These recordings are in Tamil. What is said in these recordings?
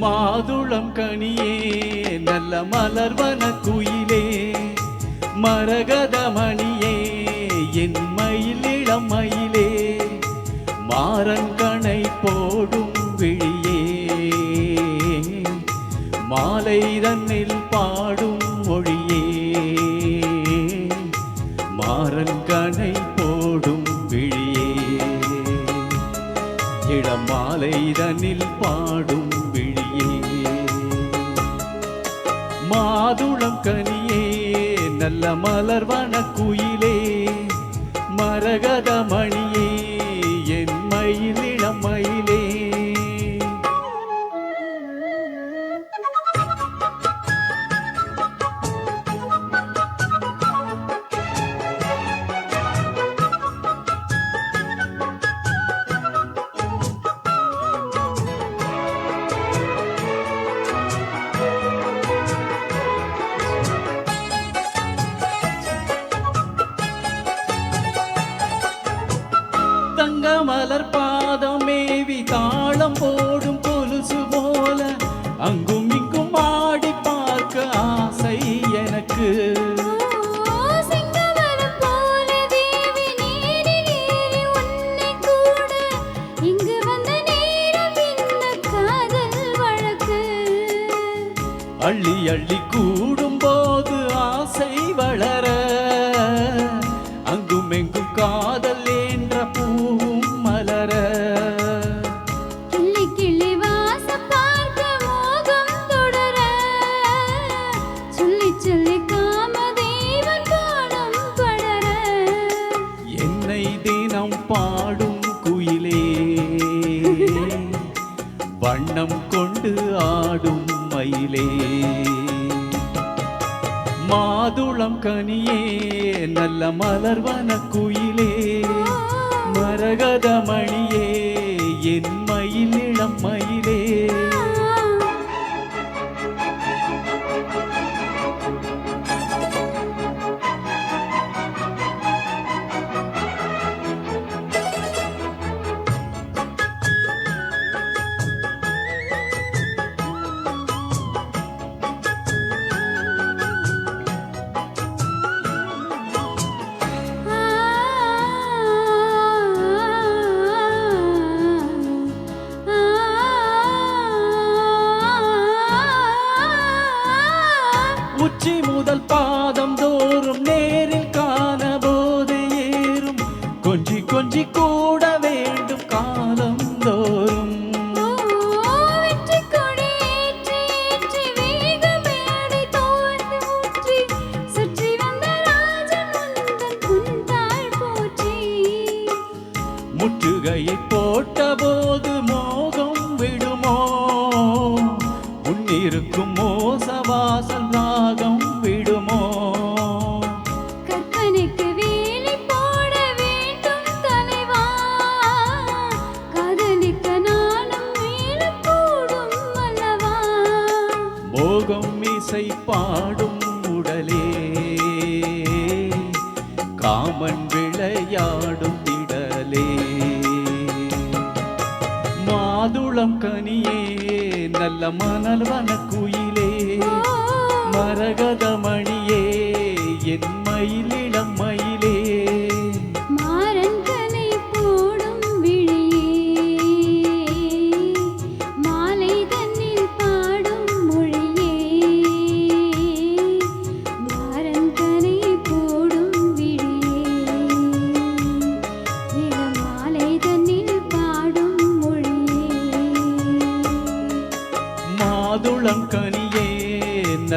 மாதுளம் கனியே நல்ல மலர்வன குயிலே மரகத மணியே என் மயில் இளம் மயிலே மாறன் கணை போடும் விழியே. மாலை தன்னில் பாடும் மொழியே இளம் பாடும் விழியே. மாதுளம் கனியே நல்ல மலர்வன குயிலே. மரகதமணி அள்ளி அள்ளி கூடும் போது ஆசை வளர அங்கும் எங்கும் காதல் என்ற பூவும் மலர. கிள்ளி கிள்ளி வாசம் பார்க்க மோகம் தொடர சொல்லி சொல்லி காமதேவன் பாடம் படர. என்னை தினம் பாடும் குயிலே வண்ணம் கொண்டு ஆடும் மயிலே. மாதுளம் கனியே நல்ல மலர்வன குயிலே மரகதமணியே என் மயில் இளம் முற்றுகையை போட்ட போது மோகம் விடுமோ? உன்னிருக்கும் மோசவாசல் ராகம் விடுமோ? கற்பனைக்கு வேலி போட வேண்டும் தலைவா. காதலிக்க நானும் மேலும் கூடும் அல்லவா? மோகம் இசை பாடும் உடலே. காமன் விளையாடும் மாதுளம் கனியே நல்ல மணல்வன குயிலே. மரகத மணியே என் மயிலே.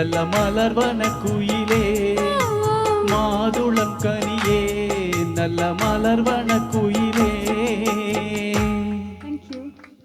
நல்ல மலர்வன குயிலே மாதுளம் கனியே நல்ல மலர்வன குயிலே.